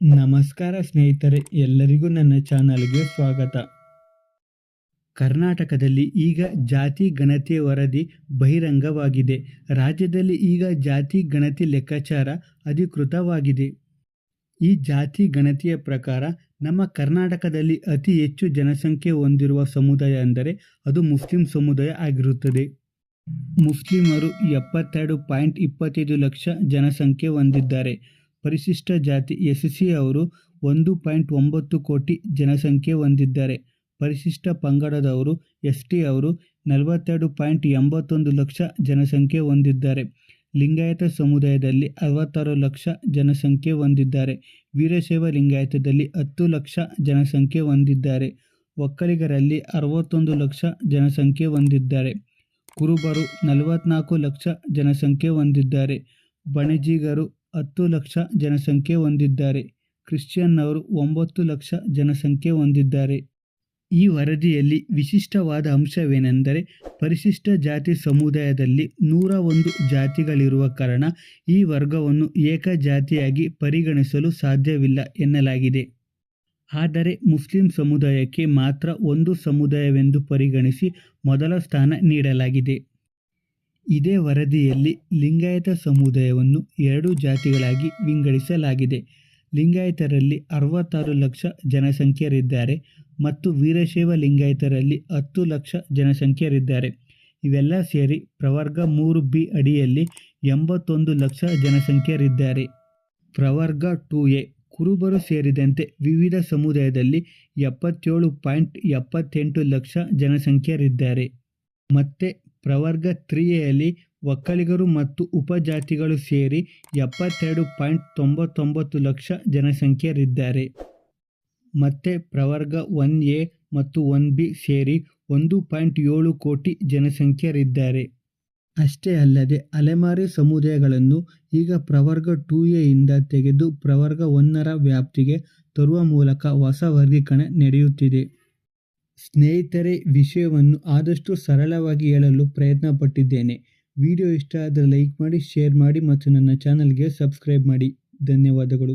ನಮಸ್ಕಾರ ಸ್ನೇಹಿತರೆ, ಎಲ್ಲರಿಗೂ ನನ್ನ ಚಾನಲ್ಗೆ ಸ್ವಾಗತ. ಕರ್ನಾಟಕದಲ್ಲಿ ಈಗ ಜಾತಿ ಗಣತಿ ವರದಿ ಬಹಿರಂಗವಾಗಿದೆ. ರಾಜ್ಯದಲ್ಲಿ ಈಗ ಜಾತಿ ಗಣತಿ ಲೆಕ್ಕಾಚಾರ ಅಧಿಕೃತವಾಗಿದೆ. ಈ ಜಾತಿ ಗಣತಿಯ ಪ್ರಕಾರ ನಮ್ಮ ಕರ್ನಾಟಕದಲ್ಲಿ ಅತಿ ಹೆಚ್ಚು ಜನಸಂಖ್ಯೆ ಹೊಂದಿರುವ ಸಮುದಾಯ ಅಂದರೆ ಅದು ಮುಸ್ಲಿಂ ಸಮುದಾಯ ಆಗಿರುತ್ತದೆ. ಮುಸ್ಲಿಮರು ಎಪ್ಪತ್ತೆರಡು ಪಾಯಿಂಟ್ ಇಪ್ಪತ್ತೈದು ಲಕ್ಷ ಜನಸಂಖ್ಯೆ ಹೊಂದಿದ್ದಾರೆ. ಪರಿಶಿಷ್ಟ ಜಾತಿ ಎಸ್ ಸಿ ಅವರು ಒಂದು ಪಾಯಿಂಟ್ ಒಂಬತ್ತು ಕೋಟಿ ಜನಸಂಖ್ಯೆ ಹೊಂದಿದ್ದಾರೆ. ಪರಿಶಿಷ್ಟ ಪಂಗಡದವರು ಎಸ್ ಟಿ ಅವರು ನಲವತ್ತೆರಡು ಪಾಯಿಂಟ್ ಎಂಬತ್ತೊಂದು ಲಕ್ಷ ಜನಸಂಖ್ಯೆ ಹೊಂದಿದ್ದಾರೆ. ಲಿಂಗಾಯತ ಸಮುದಾಯದಲ್ಲಿ ಅರವತ್ತಾರು ಲಕ್ಷ ಜನಸಂಖ್ಯೆ ಹೊಂದಿದ್ದಾರೆ. ವೀರಶೈವ ಲಿಂಗಾಯತದಲ್ಲಿ ಹತ್ತು ಲಕ್ಷ ಜನಸಂಖ್ಯೆ ಹೊಂದಿದ್ದಾರೆ. ಒಕ್ಕಲಿಗರಲ್ಲಿ ಅರವತ್ತೊಂದು ಲಕ್ಷ ಜನಸಂಖ್ಯೆ ಹೊಂದಿದ್ದಾರೆ. ಕುರುಬರು ನಲವತ್ನಾಲ್ಕು ಲಕ್ಷ ಜನಸಂಖ್ಯೆ ಹೊಂದಿದ್ದಾರೆ. ಬಣಜಿಗರು ಹತ್ತು ಲಕ್ಷ ಜನಸಂಖ್ಯೆ ಹೊಂದಿದ್ದಾರೆ. ಕ್ರಿಶ್ಚಿಯನ್ನವರು ಒಂಬತ್ತು ಲಕ್ಷ ಜನಸಂಖ್ಯೆ ಹೊಂದಿದ್ದಾರೆ. ಈ ವರದಿಯಲ್ಲಿ ವಿಶಿಷ್ಟವಾದ ಅಂಶವೇನೆಂದರೆ, ಪರಿಶಿಷ್ಟ ಜಾತಿ ಸಮುದಾಯದಲ್ಲಿ ನೂರ ಒಂದು ಜಾತಿಗಳಿರುವ ಕಾರಣ ಈ ವರ್ಗವನ್ನು ಏಕಜಾತಿಯಾಗಿ ಪರಿಗಣಿಸಲು ಸಾಧ್ಯವಿಲ್ಲ ಎನ್ನಲಾಗಿದೆ. ಆದರೆ ಮುಸ್ಲಿಂ ಸಮುದಾಯಕ್ಕೆ ಮಾತ್ರ ಒಂದು ಸಮುದಾಯವೆಂದು ಪರಿಗಣಿಸಿ ಮೊದಲ ಸ್ಥಾನ ನೀಡಲಾಗಿದೆ. ಇದೇ ವರದಿಯಲ್ಲಿ ಲಿಂಗಾಯತ ಸಮುದಾಯವನ್ನು ಎರಡು ಜಾತಿಗಳಾಗಿ ವಿಂಗಡಿಸಲಾಗಿದೆ. ಲಿಂಗಾಯತರಲ್ಲಿ ಅರವತ್ತಾರು ಲಕ್ಷ ಜನಸಂಖ್ಯರಿದ್ದಾರೆ ಮತ್ತು ವೀರಶೈವ ಲಿಂಗಾಯತರಲ್ಲಿ ಹತ್ತು ಲಕ್ಷ ಜನಸಂಖ್ಯರಿದ್ದಾರೆ ಇವೆಲ್ಲ ಸೇರಿ ಪ್ರವರ್ಗ ಮೂರು ಬಿ ಅಡಿಯಲ್ಲಿ ಎಂಬತ್ತೊಂದು ಲಕ್ಷ ಜನಸಂಖ್ಯರಿದ್ದಾರೆ ಪ್ರವರ್ಗ ಟು ಎ ಕುರುಬರು ಸೇರಿದಂತೆ ವಿವಿಧ ಸಮುದಾಯದಲ್ಲಿ ಎಪ್ಪತ್ತೇಳು ಪಾಯಿಂಟ್ ಎಪ್ಪತ್ತೆಂಟು ಲಕ್ಷ ಜನಸಂಖ್ಯರಿದ್ದಾರೆ ಮತ್ತು ಪ್ರವರ್ಗ ತ್ರೀಯಲ್ಲಿ ಒಕ್ಕಲಿಗರು ಮತ್ತು ಉಪಜಾತಿಗಳು ಸೇರಿ ಎಪ್ಪತ್ತೆರಡು ಪಾಯಿಂಟ್ ತೊಂಬತ್ತೊಂಬತ್ತು ಲಕ್ಷ ಜನಸಂಖ್ಯರಿದ್ದಾರೆ ಮತ್ತು ಪ್ರವರ್ಗ ಒನ್ ಎ ಮತ್ತು ಒನ್ ಬಿ ಸೇರಿ ಒಂದು ಪಾಯಿಂಟ್ ಏಳು ಕೋಟಿ ಜನಸಂಖ್ಯರಿದ್ದಾರೆ ಅಷ್ಟೇ ಅಲ್ಲದೆ ಅಲೆಮಾರಿ ಸಮುದಾಯಗಳನ್ನು ಈಗ ಪ್ರವರ್ಗ ಟೂ ಎಯಿಂದ ತೆಗೆದು ಪ್ರವರ್ಗ ಒನ್ನರ ವ್ಯಾಪ್ತಿಗೆ ತರುವ ಮೂಲಕ ಹೊಸ ವರ್ಗೀಕರಣ ನಡೆಯುತ್ತಿದೆ. ಸ್ನೇಹಿತರೆ, ವಿಷಯವನ್ನು ಆದಷ್ಟು ಸರಳವಾಗಿ ಹೇಳಲು ಪ್ರಯತ್ನ ಪಟ್ಟಿದ್ದೇನೆ ವಿಡಿಯೋ ಇಷ್ಟ ಆದರೆ ಲೈಕ್ ಮಾಡಿ, ಶೇರ್ ಮಾಡಿ ಮತ್ತು ನನ್ನ ಚಾನಲ್ಗೆ ಸಬ್ಸ್ಕ್ರೈಬ್ ಮಾಡಿ. ಧನ್ಯವಾದಗಳು.